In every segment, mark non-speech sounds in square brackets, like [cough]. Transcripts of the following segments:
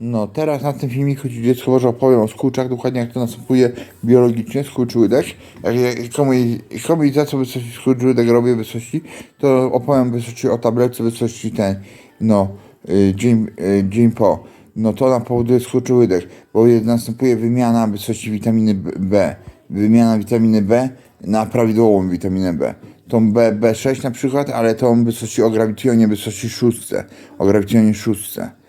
No, teraz na tym filmiku Ci dziecko może opowiem o skurczach, dokładnie jak to następuje biologicznie, skurcz łydek. Jak, jak komu, komu i za co wysokości skurcz łydek robię wysokości, to opowiem wysokości o tabletce wysokości ten, no, y, dzień, y, dzień po. No to ona powoduje skurcz łydek, bo następuje wymiana wysokości witaminy B-. Wymiana witaminy B na prawidłową witaminę B. Tą B, B6 na przykład, ale tą wysokości o grawitonie wysokości szóstce. O grawitonie szóstce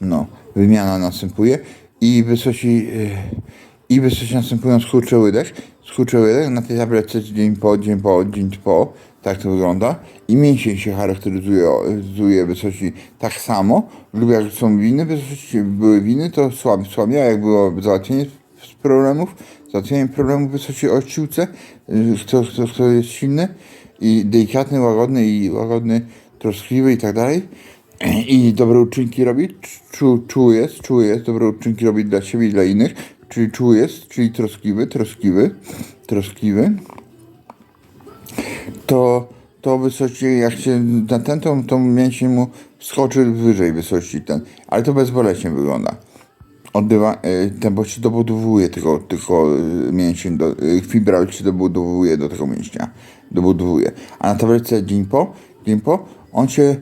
no, wymiana następuje i wysokości, yy, i wysokości następują skurcze łydek, skurcze łydek na tej tabletce dzień po, dzień po, dzień po, tak to wygląda. I mięsień się charakteryzuje, wysokości tak samo. Lub jak są winy, wysokości były winy, to słab, słabiej, a jak było załatwienie problemów, załatwienie problemów w wysokości o yy, kto, kto, kto jest silny i delikatny, łagodny i łagodny, troskliwy i tak dalej, [clears throat] i dobre uczynki robi, czu, czuły jest, czuły jest, dobre uczynki robi dla siebie i dla innych, czyli czuły jest, czyli troskliwy, troskliwy, troskliwy, to, to wysokości, jak się na ten, to, to mięsień mu skoczy wyżej wysokości ten, ale to bezboleśnie wygląda. Odbywa, e, ten, bo się dobudowuje tylko, tylko e, mięsień, do, e, fibral się dobudowuje do tego mięśnia, dobudowuje. A na tabletce dzień po, dzień po, on się,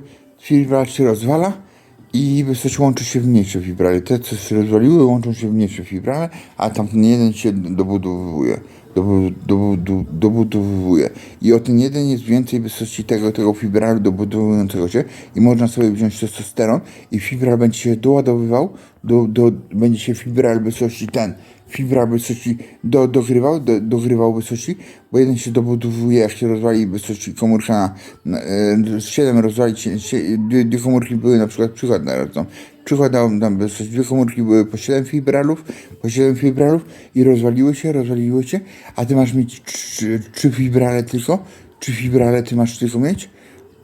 fibral się rozwala i wysokość łączy się w mniejsze fibrale. Te, co się rozwaliły, łączą się w mniejsze fibrale, a tamten jeden się dobudowuje. Dobudowuje. I o ten jeden jest więcej wysokości tego, tego fibralu dobudowującego się i można sobie wziąć testosteron i fibral będzie się doładowywał, do, do, będzie się fibral wysokości ten, fibral wysokości do, dogrywał, do, dogrywał wysokości, bo jeden się dobudowuje, jak się rozwali wysokości komórka na, na e, 7 rozwalić się, się dwie, dwie komórki były na przykład, przykład na tam, przykład dałem tam wysokość, dwie komórki były po 7 fibralów, po 7 fibralów i rozwaliły się, rozwaliły się, a ty masz mieć trzy, trzy fibrale tylko, trzy fibrale ty masz tylko mieć,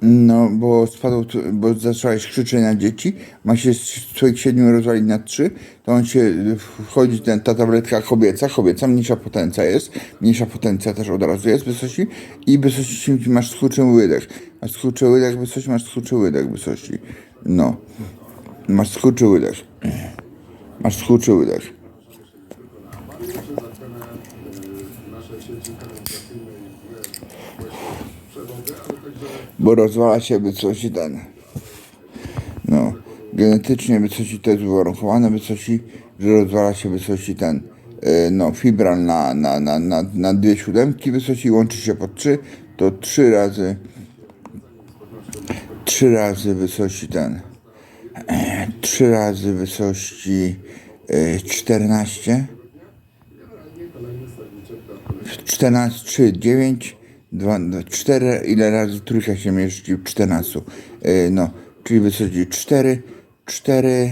no, bo spadł, bo zacząłeś krzyczeć na dzieci, ma się swoich siedmiu rozwalić na trzy, to on się, wchodzi ten, ta tabletka kobieca, kobieca, mniejsza potencja jest, mniejsza potencja też od razu jest w wysokości i w wysokości masz skurczy łydek, masz skurczy łydek, w wysokości masz skurczy łydek w wysokości, no, masz skurczy łydek, masz skurczy łydek. Bo rozwala się wysokości ten. No, genetycznie wysokości to jest uwarunkowane wysokości, że rozwala się wysokości ten. e, No, fibral na, na, na, na, na dwie siódemki wysokości łączy się po trzy, to trzy razy trzy razy wysokości ten. [clears throat] Trzy razy wysokości e, 14 14, 3, 9, 2, 4, ile razy trójka się mieści w 14. Yy, no, czyli wychodzi 4, 4,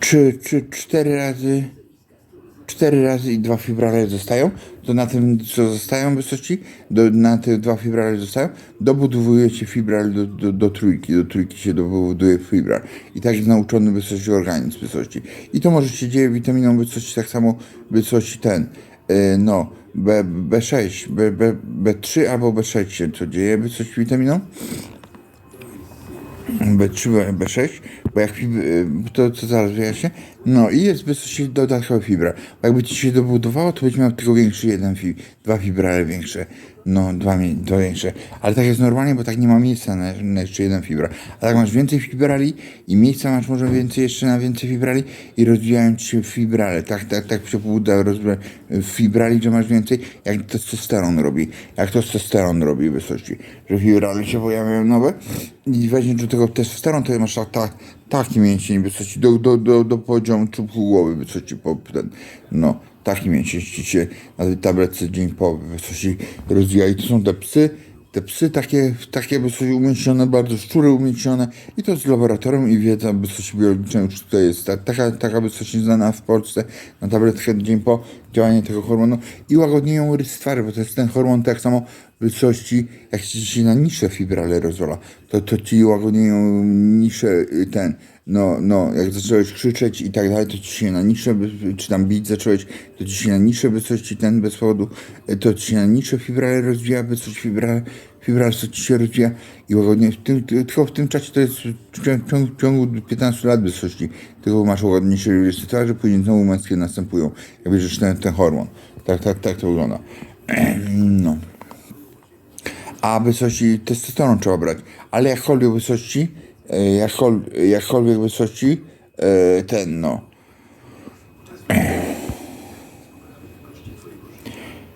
3, 3, 4 razy, 4 razy i dwa fibrale zostają, to na tym, co zostają wysokości, do, na te dwa fibrale zostają, dobudowuje się fibral do, do, do trójki, do trójki się dobuduje fibral. I tak jest nauczony wysokości organizm wysokości. I to może się dzieje witaminą wysokości, tak samo wysokości ten, no, B, B6, B, B, B3 albo B6 się co dzieje wysokości witaminą. B3, B6, bo jak y, to co zaraz wyjaśnię. No i jest wysokość dodatkowa fibra. Jakby ci się dobudowało, to byś miał tylko większy jeden fib, dwa fibrale większe. No, dwa, dwa większe. Ale tak jest normalnie, bo tak nie ma miejsca na, na jeszcze jeden fibra. A tak masz więcej fibrali i miejsca masz może więcej jeszcze na więcej fibrali i rozwijają ci się fibrale. Tak, tak, tak się pobuda rozwój fibrali, że masz więcej, jak testosteron robi. Jak testosteron robi w wysokości. Że fibrale się pojawiają nowe i weźmiesz do tego testosteron, to masz tak, tak, taki mięsień wysokości do, do, do, do poziomu czubku głowy wysokości po no, taki mięsień ci się na tej tabletce dzień po wysokości rozwija. I to są te psy, te psy takie, takie wysokości umieścione, bardzo szczury umieścione i to z laboratorium i wiedza wysokości biologicznej już tutaj jest. Ta, taka, taka wysokość znana w Polsce na tabletkę dzień po działanie tego hormonu. I łagodnieją rys twarzy, bo to jest ten hormon tak samo wysokości, jak się na niższe fibrale rozwala, to, to ci łagodnieją niższe y, ten, no, no, jak zacząłeś krzyczeć i tak dalej, to ci się na niższe, by- czy tam bić zacząłeś, to ci się na niższe wysokości ten bez powodu, to ci się na niższe fibrale rozwija, wysokość fibrale, fibral, co ci się rozwija i łagodnie, w tylko w tym czasie to jest w ciągu, ciągu, ciągu 15 lat wysokości, tylko masz łagodniejsze twarzy, później znowu męskie następują, jak bierzesz ten, ten hormon. Tak, tak, tak to wygląda. [clears throat] No a wysokości testosteron trzeba brać. Ale jakkolwiek wysokości, e, jakkol, jakkolwiek e, ten no.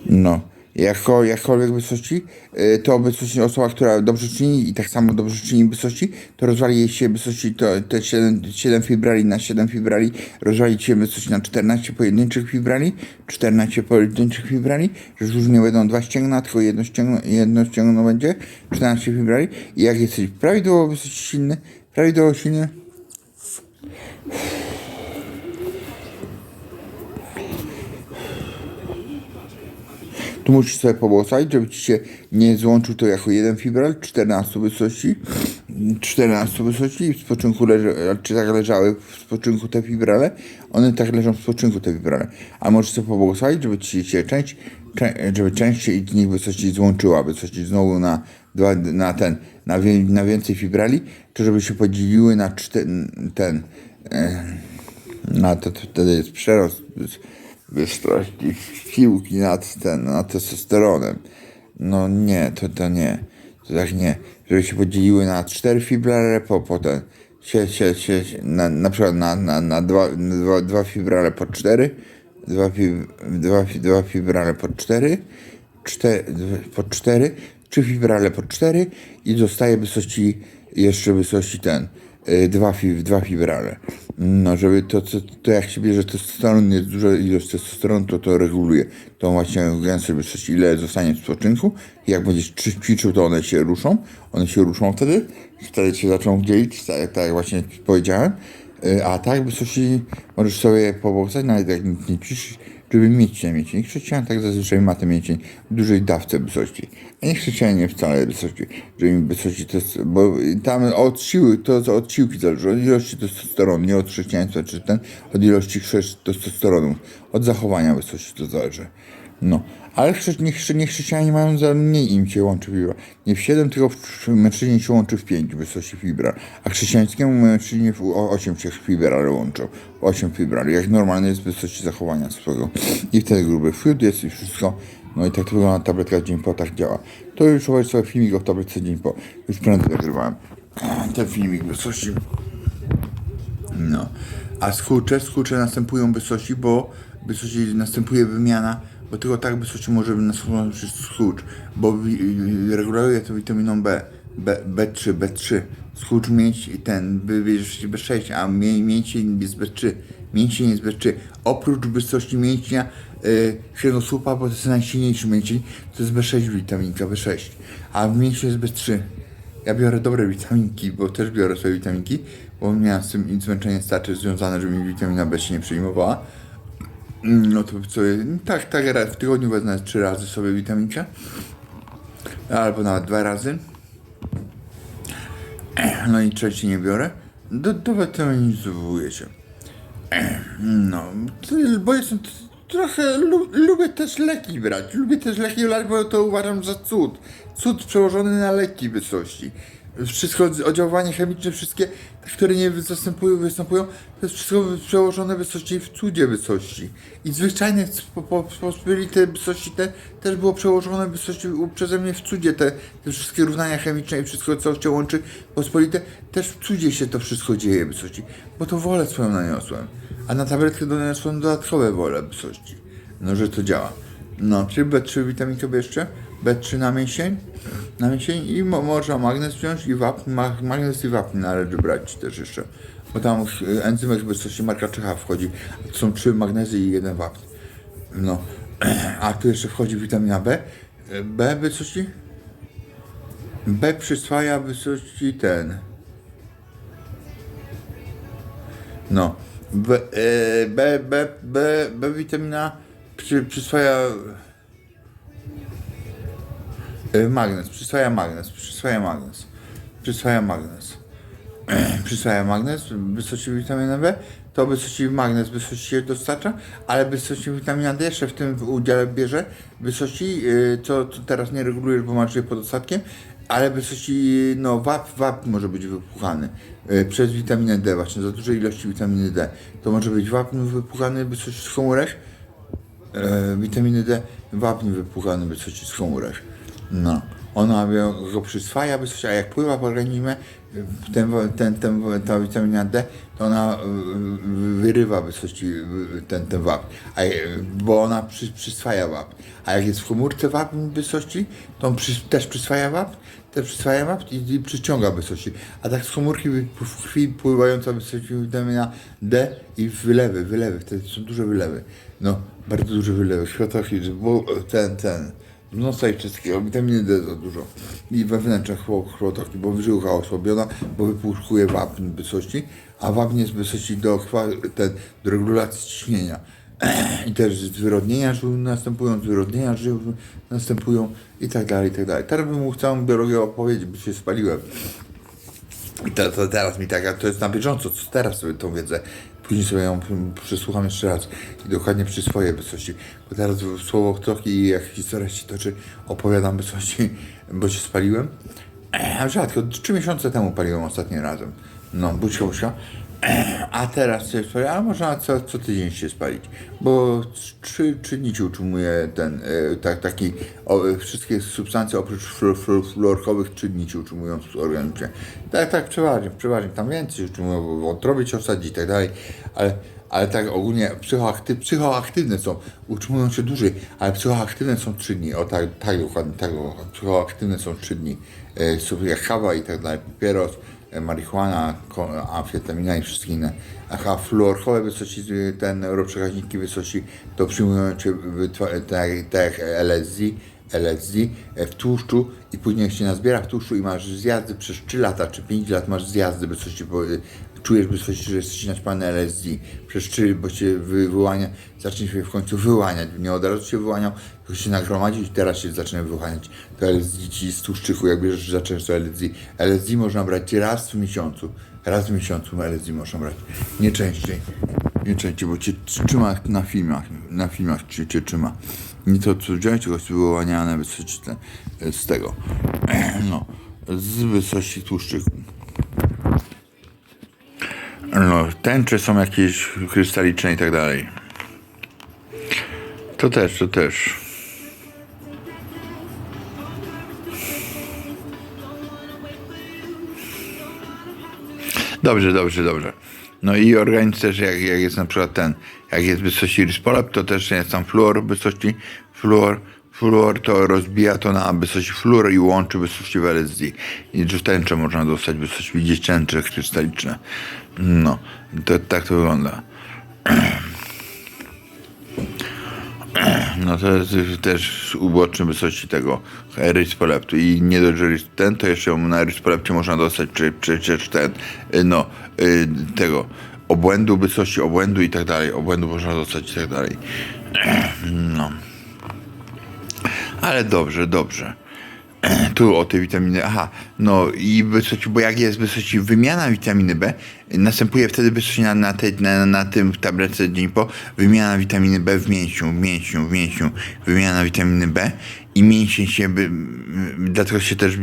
No. Jako, jakkolwiek wysokości, e, to wysokości osoba, która dobrze czyni i tak samo dobrze czyni wysokości, to rozwali jej się wysokości, to te 7, 7 fibrali na 7 fibrali, rozwali się wysokości na 14 pojedynczych fibrali, 14 pojedynczych fibrali, że już nie będą dwa ścięgna, tylko jedno ścięgno, jedno ścięgno będzie, 14 fibrali. I jak jesteś prawidłowo wysokości silny, prawidłowo silny, Tu musisz sobie pobłosać, żeby ci się nie złączył to jako jeden fibral, 14 wysokości, 14 wysokości i w spoczynku leży, czy tak leżały w spoczynku te fibrale, one tak leżą w spoczynku te fibrale. A możesz sobie pobłosać, żeby ci się część, żeby część się z nich wysokości złączyła, wysokości znowu na, na ten, na, wie, na więcej fibrali, to żeby się podzieliły na czter, ten, e, to, to wtedy jest przerost wys- wystrości siłki nad, ten, nad testosteronem. No nie, to, to nie. To tak nie. Żeby się podzieliły na cztery fibrale, po, potem się, się, się, na, na przykład na, na, na, dwa, na dwa, dwa fibrale po cztery, dwa, fi, dwa, dwa fibrale po cztery, cztery, po cztery, trzy fibrale po cztery i zostaje wysokości, jeszcze wysokości ten, dwa, fi, dwa fibrale. No, żeby to, to, to jak się bierze testosteron, jest duża ilość testosteronu, to to reguluje tą właśnie gęstość wysokości, ile zostanie w spoczynku. Jak będziesz czy- ćwiczył, to one się ruszą, one się ruszą wtedy, wtedy się zaczną dzielić, tak, tak jak właśnie powiedziałem. Y, A tak wysokości możesz sobie poboksać, nawet jak nic nie ćwiczysz, żeby mieć te mięsień. Chrześcijan tak zazwyczaj ma te mięsień w dużej dawce wysokości. A nie chrześcijanie wcale wysokości, że im wysokości to jest, bo tam od siły, to od siłki zależy, od ilości testosteronu, nie od chrześcijaństwa, czy ten, od ilości testosteronu, od zachowania wysokości to zależy. No, ale chrze- nie, chrze- nie chrześcijanie mają za mniej im się łączy fibra. Nie w 7, tylko w mężczyźnie się łączy w 5 wysokości fibra. A chrześcijańskiemu mężczyźnie w o 8 się fibral łączą. 8 fibral, jak normalne jest wysokości zachowania swojego. I wtedy gruby fiut jest i wszystko. No i tak to wygląda tabletka dzień po, tak działa. To już zobaczyć sobie filmik o tabletce dzień po. Już prędzej nagrywałem. [clears throat] Ten filmik wysokości. No. A skurcze, skurcze następują wysokości, bo wysokości następuje wymiana, bo tylko tak wysokości może nastąpić skurcz, bo wi- reguluje to witaminą B, B, B3, B3. Skurcz i ten, wybierzesz B6, a mię, mięsień jest B3. Mięsień jest B3. Oprócz wysokości mięśnia y, kręgosłupa, bo to jest najsilniejszy mięsień, to jest B6 witaminka, B6. A w mięśniu jest B3. Ja biorę dobre witaminki, bo też biorę sobie witaminki, bo miałem z tym zmęczenie starcze związane, że mi witamina B się nie przyjmowała. Mm, No to sobie, tak, tak, w tygodniu wezmę trzy razy sobie witaminkę. Albo nawet dwa razy. No i trzeci nie biorę. Do, do witaminizowuję się. No, bo jestem trochę, lu, lubię też leki brać. Lubię też leki brać, bo to uważam za cud. Cud przełożony na leki wysokości. Wszystko, oddziaływanie chemiczne, wszystkie, które nie zastępują, występują, to jest wszystko przełożone wysokości w cudzie wysokości. I zwyczajne po- po- pospolite wysokości te też było przełożone wysokości przeze mnie w cudzie. Te, te wszystkie równania chemiczne i wszystko, co się łączy pospolite, też w cudzie się to wszystko dzieje wysokości. Bo to wolę swoją naniosłem. A na tabletkę doniosłem dodatkowe wolę wysokości. No, że to działa. No, czyli B3 witaminkę jeszcze, B3 na mięsień, na mięsień i mo, można magnez wziąć i wapń, ma, magnez i wapń należy brać też jeszcze. Bo tam y, enzymek wysokości marka Czecha wchodzi. Są trzy magnezy i jeden wapń. No, [clears throat] a tu jeszcze wchodzi witamina B. B wysokości? B przyswaja wysokości ten. No. B, e, B, B, B, B witamina przy, przyswaja e, magnez, przyswaja magnez, przyswaja magnez, przyswaja magnez. [clears throat] przyswaja magnez w wysokości witaminy B, to w wysokości magnez w wysokości się dostarcza, ale w wysokości witamina D jeszcze w tym udziale bierze w wysokości, yy, co, co teraz nie regulujesz, bo masz je pod ostatkiem, ale w wysokości, no wap, wap może być wypłuchany yy, przez witaminę D, właśnie za duże ilości witaminy D. To może być wapń wypłuchany w wysokości z komórek, witaminy D wapń wypłuchany w wysokości z komórek. No. Ona go- przyswaja a jak pływa po organizmie, y, ten, ten, ten, ta witamina D, to ona y, wyrywa w wysokości y, ten, ten wapń, a, bo ona przy, przyswaja wapń. A jak jest w komórce wapń w wysokości, to on przy, też przyswaja wapń, też przyswaja wapń i, i przyciąga wysokości. A tak z komórki w krwi pływająca w wysokości witamina D i wylewy, wylewy, wtedy są duże wylewy. No, bardzo duże wylewy, bo ten, ten, z nosa i wszystkiego, witaminy D za dużo. I wewnętrzne chło- krwotoki, bo żyłka osłabiona, bo wypuszczuje wapń w wysokości, a wapń jest w wysokości do, ten, do regulacji ciśnienia. [clears throat] I też zwyrodnienia żył następują, zwyrodnienia żył następują i tak dalej, i tak dalej. Teraz bym mógł całą biologię opowiedzieć, bo się spaliłem. I to, to teraz mi tak, to jest na bieżąco, co teraz sobie tą wiedzę, później sobie ją przesłucham jeszcze raz i dokładnie przy swojej wysokości, bo teraz w słowo i jak historia się toczy, opowiadam wysokości, [laughs] bo się spaliłem. Rzadko, trzy miesiące temu paliłem ostatnim razem. No, budź się. A teraz się spali, a można co, co tydzień się spalić, bo dni ci utrzymuje ten, tak, taki, o, wszystkie substancje oprócz flu- flu- fluorkowych ci utrzymują w organizmie. Tak, tak, przeważnie, przeważnie, tam więcej utrzymują, bo wątrobie ci osadzi i tak dalej, ale, ale tak ogólnie psychoakty, psychoaktywne są, utrzymują się dłużej, ale psychoaktywne są trzy dni, o tak, tak dokładnie, tak psychoaktywne są trzy dni, e, jak kawa i tak dalej, papieros, marihuana, ko- amfetamina i wszystkie inne. Aha, fluorkowe wysokości, y, ten neuroprzekaźniki wysokości, to przyjmują wytwa- tak, tak LSD, LSD e, w tłuszczu i później jak się nazbiera w tłuszczu i masz zjazdy przez 3 lata czy 5 lat masz zjazdy wysokości, bo y, czujesz wysokości, że jesteś naćpany LSD 3, bo wy, wyłania, zacznie się w końcu wyłaniać, nie od razu się wyłaniał, tylko się nagromadził i teraz się zaczyna wyłaniać. To LSD ci z tłuszczyku, jak bierzesz, zaczniesz to LSD. LSD można brać raz w miesiącu, raz w miesiącu LSD można brać, nie częściej. Nie częściej, bo cię trzyma na filmach, na filmach cię, cię trzyma. Nie to co wziąłeś, tylko wyłaniane z tego, [clears throat] no, z wysokości tłuszczyku. No, tęcze są jakieś krystaliczne i tak dalej. To też, to też. Dobrze, dobrze, dobrze. No i organizm też, jak, jak jest na przykład ten, jak jest w wysokości rispolep, to też jest tam fluor w wysokości, fluor, fluor to rozbija to na wysokości fluor i łączy wysokości w LSD. I że tęcze można dostać, wysokości widzieć tęcze krystaliczne. No, to, tak to wygląda. No to jest też uboczny wysokości tego ryspoleptu i nie dość, że ten, to jeszcze na ryspolepcie można dostać czy- przecież ten, y, no, y, tego obłędu, wysokości obłędu i tak dalej, obłędu można dostać i tak dalej. No. Ale dobrze, dobrze. [clears throat] Tu o tej witaminy, aha, no i wysokości, bo jak jest wysokości wymiana witaminy B, następuje wtedy wysokości na, na, na, na tym w tabletce dzień po, wymiana witaminy B w mięsiu, w mięsiu, w mięsiu, wymiana witaminy B i mięsień się, by, dlatego się też,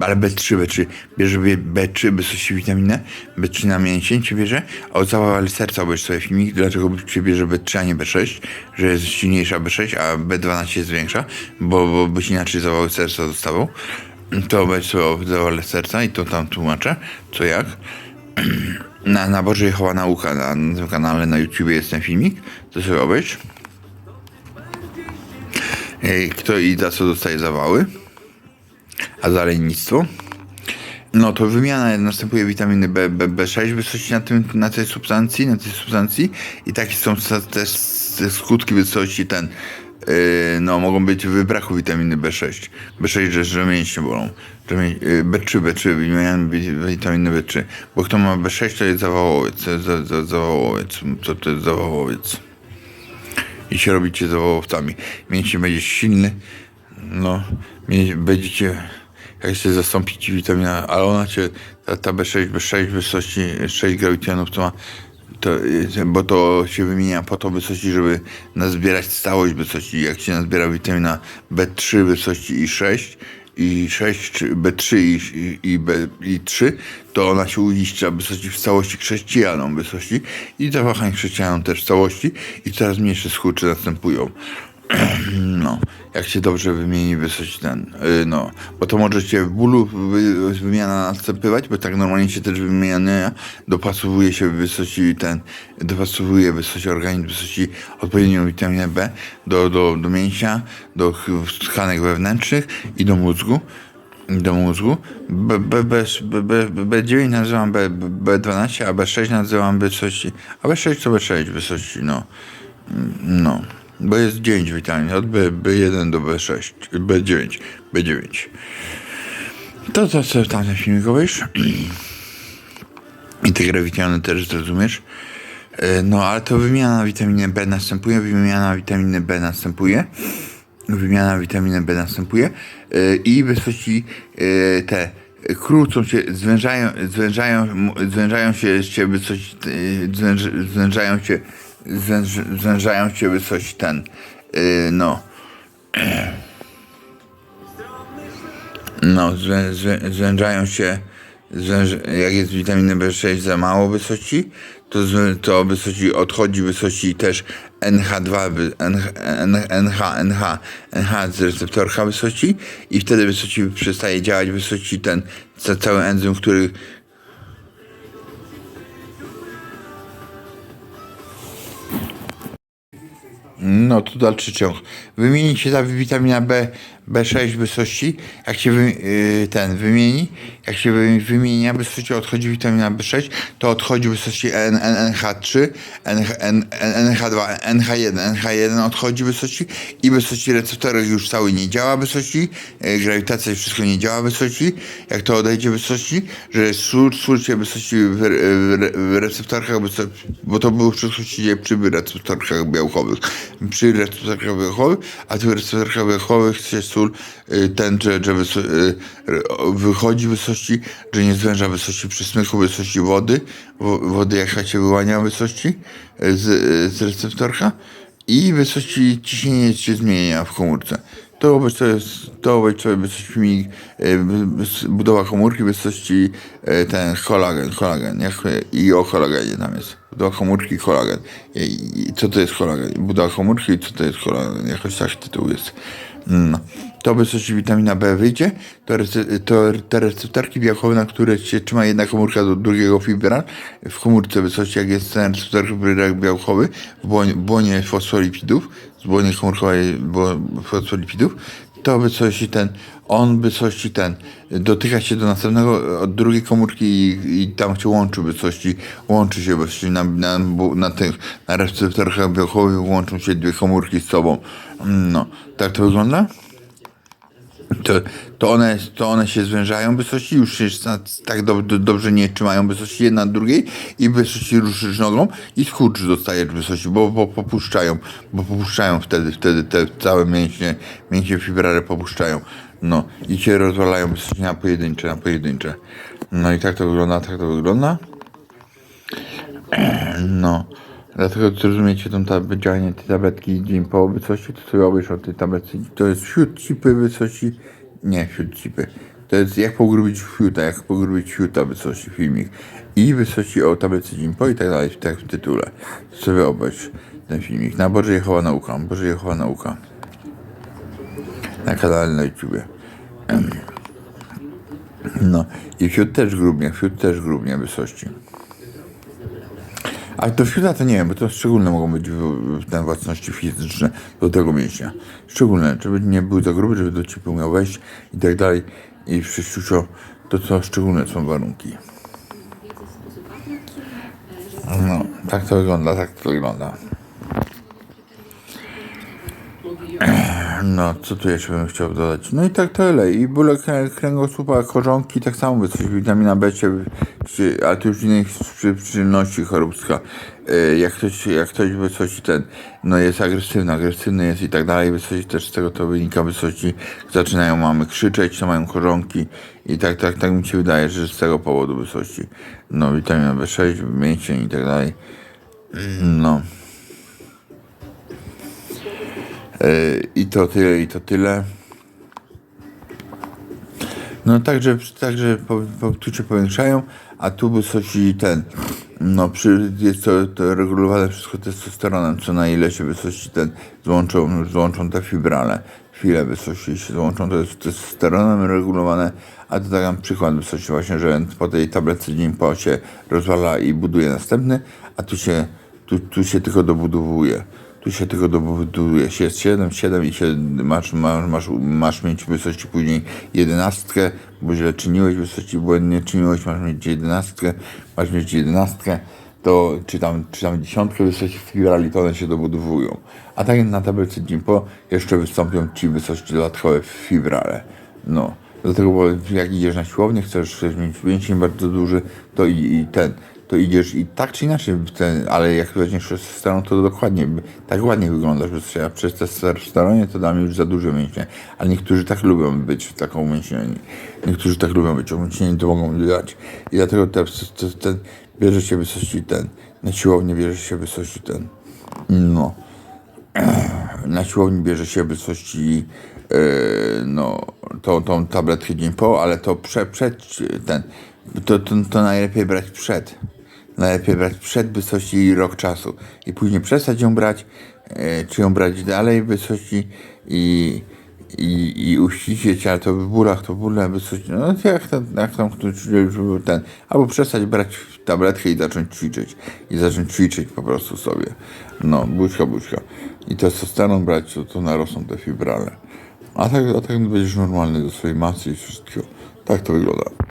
ale B3, B3, bierze B3, wysokości witaminę, B3 na mięsień się bierze, a od zawału serca obejrz sobie filmik, dlaczego się bierze B3, a nie B6, że jest silniejsza B6, a B12 jest większa, bo, bo byś inaczej zawały serca dostawał, to sobie zawale serca i to tam tłumaczę, co jak. Na, na Boże Jehowa Nauka, na, na tym kanale na YouTubie jest ten filmik, to sobie obejrz. Ej, Kto i za co dostaje zawały, a za lenistwo. No to wymiana następuje witaminy B, B, B6 w wysokości na, tym, na tej substancji, na tej substancji i takie są też te skutki wysokości ten, no mogą być w braku witaminy B6. B6, że, że mięśnie bolą. Że mię, yy, B3, B3, wymieniamy wi- witaminy B3. Bo kto ma B6 to jest zawałowiec, to jest za, za, zawałowiec, to, to jest zawałowiec. I się robicie zawałowcami. Mięsień będzie silny, no, będziecie jak się zastąpi ci witamina, ale ona cię, ta, ta B6, B6 wysokości 6 gravitionów to ma, to, y, bo to się wymienia po to wysokości, żeby nazbierać całość wysokości. Jak się nazbiera witamina B3 wysokości i 6 i 6, czy B3 i, i, B, i 3, to ona się uiszcza wysokości w całości chrześcijanom wysokości i zawahań chrześcijanom też w całości i coraz mniejsze skurcze następują. [clears throat] Jak się dobrze wymieni wysokość ten, yy, no, bo to może cię w bólu wy, wymiana następować, bo tak normalnie się też wymiana dopasowuje się wysokości ten, dopasowuje wysokość organizmu, wysokości odpowiednią witaminę B do, do, do mięśnia, do tkanek wewnętrznych i do mózgu do mózgu. B, B, B, B, B, B9 nazywam B, B, B12, a B6 nazywam wysokości, a B6 to B6 wysokości, no. No, bo jest 9 witamin, od B, B1 do B6, B9, B9. To co sobie tam na filmiku wiesz? I te grawitany też zrozumiesz. E, No, ale to wymiana witaminy B następuje, wymiana witaminy B następuje, wymiana witaminy B następuje e, i e, te krócą się, zwężają, zwężają, zwężają się się e, zwęż, zwężają się, zwęż, zwężają się wysokości ten, e, no, no, zwę, zwę, zwężają się, zwęż, jak jest witaminy B6 za mało wysokości, to, to wysokości odchodzi wysokości też NH2, wy- NH, NH, NH, NH z receptorka wysokości i wtedy wysokości przestaje działać wysokości ten ca- cały enzym, który No, tu dalszy ciąg. Wymieni się ta witamina B, B6 wysokości. Jak się wy, yy, ten wymieni, jak się wy, wymienia wysokości, odchodzi witamina B6, to odchodzi wysokości N, N, NH3, NH, N, N, NH2, NH1, NH1 odchodzi wysokości i wysokości receptorek już cały nie działa wysokości, yy, grawitacja i wszystko nie działa wysokości. Jak to odejdzie wysokości, że się wysokości w, w, w receptorkach, bo to było wszystko się dzieje przy receptorkach białkowych. Przy receptorkach białkowych, a tych receptorkach białkowych się sól ten, że, że wyso, y, wychodzi wysokości, że nie zwęża wysokości przy smyku wysokości wody, wo- wody jaka się wyłania wysokości y, z, y, z receptorka i wysokości ciśnienia się zmienia w komórce. To wobec to jest, to wobec wysokości budowa komórki wysokości ten kolagen, kolagen, jak, i o kolagenie tam jest. Budowa komórki, kolagen. I co to jest kolagen? Budowa komórki i co to jest kolagen? Jakoś tak tytuł jest. No. To wysokości witamina B wyjdzie, to, rece- to te receptorki białkowe, na które się trzyma jedna komórka do drugiego fibra, w komórce wysokości, jak jest ten receptor białkowy, w błonie, błonie fosfolipidów, z błonie komórkowej fosfolipidów, to wysokości ten, on wysokości ten, dotyka się do następnego, od drugiej komórki i, i tam się łączy wysokości, łączy się wysokości na, na, na tych, na receptorach białkowych łączą się dwie komórki z sobą. No, tak to wygląda? To, to, one, to one się zwężają wysokości, już się tak do, do, dobrze nie trzymają wysokości jedna drugiej i wysokości ruszysz nogą i skurcz dostajesz wysokości, bo, bo popuszczają, bo popuszczają wtedy, wtedy te całe mięśnie, mięśnie fibrary popuszczają. No i cię rozwalają wysokości na pojedyncze, na pojedyncze. No i tak to wygląda, tak to wygląda. [clears throat] No, dlatego zrozumiecie tą tab- działanie tej tabletki dzień po wysokości, to sobie obejrz o tej tabletce. To jest wśród cipy wysokości, nie wśród cipy. To jest jak pogrubić fiuta, jak pogrubić fiuta wysokości filmik. I wysokości o tabletce dzień po i tak dalej, tak w tytule. Sobie obejrz ten filmik. Na Boże Jehowa Nauka, Boże Jehowa Nauka. Na kanale na YouTubie. No i fiut też grubnie, fiut też grubnie wysokości. A to fiuta to nie wiem, bo to szczególne mogą być te własności fizyczne do tego mięśnia. Szczególne, żeby nie był za gruby, żeby do cipy miał wejść i tak dalej. I w sześciucio to co szczególne są warunki. No, tak to wygląda, tak to wygląda. No, co tu jeszcze bym chciał dodać? No i tak tyle. I bóle krę- kręgosłupa, korzonki, tak samo coś, witamina B, się- ale to już innej przy- przyczyności choróbska. E, Jak ktoś, jak ktoś wysoci ten, no jest agresywny, agresywny jest i tak dalej, wysoci też z tego to wynika, wysoci zaczynają mamy krzyczeć, to mają korzonki i tak, tak, tak mi się wydaje, że z tego powodu wysoci. No, witamina B6, mięsień i tak dalej. No. I to tyle, i to tyle. No także, także po, po, tu cię powiększają, a tu wysoci ten, no przy, jest to, to regulowane wszystko testosteronem, co na ile się wysoci ten, złączą, złączą te fibrale, chwilę wysoci się złączą, to jest testosteronem regulowane, a to tak mam przykład wysoci właśnie, że po tej tabletce dzień po się rozwala i buduje następny, a tu się, tu, tu się tylko dobudowuje. Tu się tylko dobuduje. Się Jest 7, 7 i się masz, masz, masz, masz mieć wysokości później jedenastkę, bo źle czyniłeś wysokości, błędnie czyniłeś, masz mieć jedenastkę, masz mieć jedenastkę, to czy tam, czy tam dziesiątkę wysokości fibrali, to one się dobudowują. A tak na tabelce dzień po jeszcze wystąpią ci wysokości dodatkowe fibrale. No. Dlatego, bo jak idziesz na siłownię, chcesz, chcesz mieć mięsień bardzo duży, to i, i ten, to idziesz i tak czy inaczej, ten, ale jak weźmiesz testosteron, to dokładnie, tak ładnie wyglądasz, bo ja przez testosteronie to dam już za duże mięśnie, ale niektórzy tak lubią być taką umięśnieni, niektórzy tak lubią być umięśnieni, to mogą dać i dlatego te, te, ten, bierze się wysokości ten, na siłownię bierze się wysokości ten, no. [clears throat] Na siłowni bierze się wysokości yy, no, tą, tą tabletkę dzień po, ale to prze, przed ten, to, to, to najlepiej brać przed. Najlepiej brać przed wysokości i rok czasu. I później przestać ją brać, yy, czy ją brać dalej w wysokości i, i, i uściślić, ale to w bólach, to bóle wysokości, no jak, ten, jak tam ktoś żeby ten, albo przestać brać tabletkę i zacząć ćwiczyć. I zacząć ćwiczyć po prostu sobie. No, buźka, buźka. I testosteron brać, to, to narosną te fibrale. A tak, a tak będziesz normalny do swojej masy i wszystkiego. Tak to wygląda.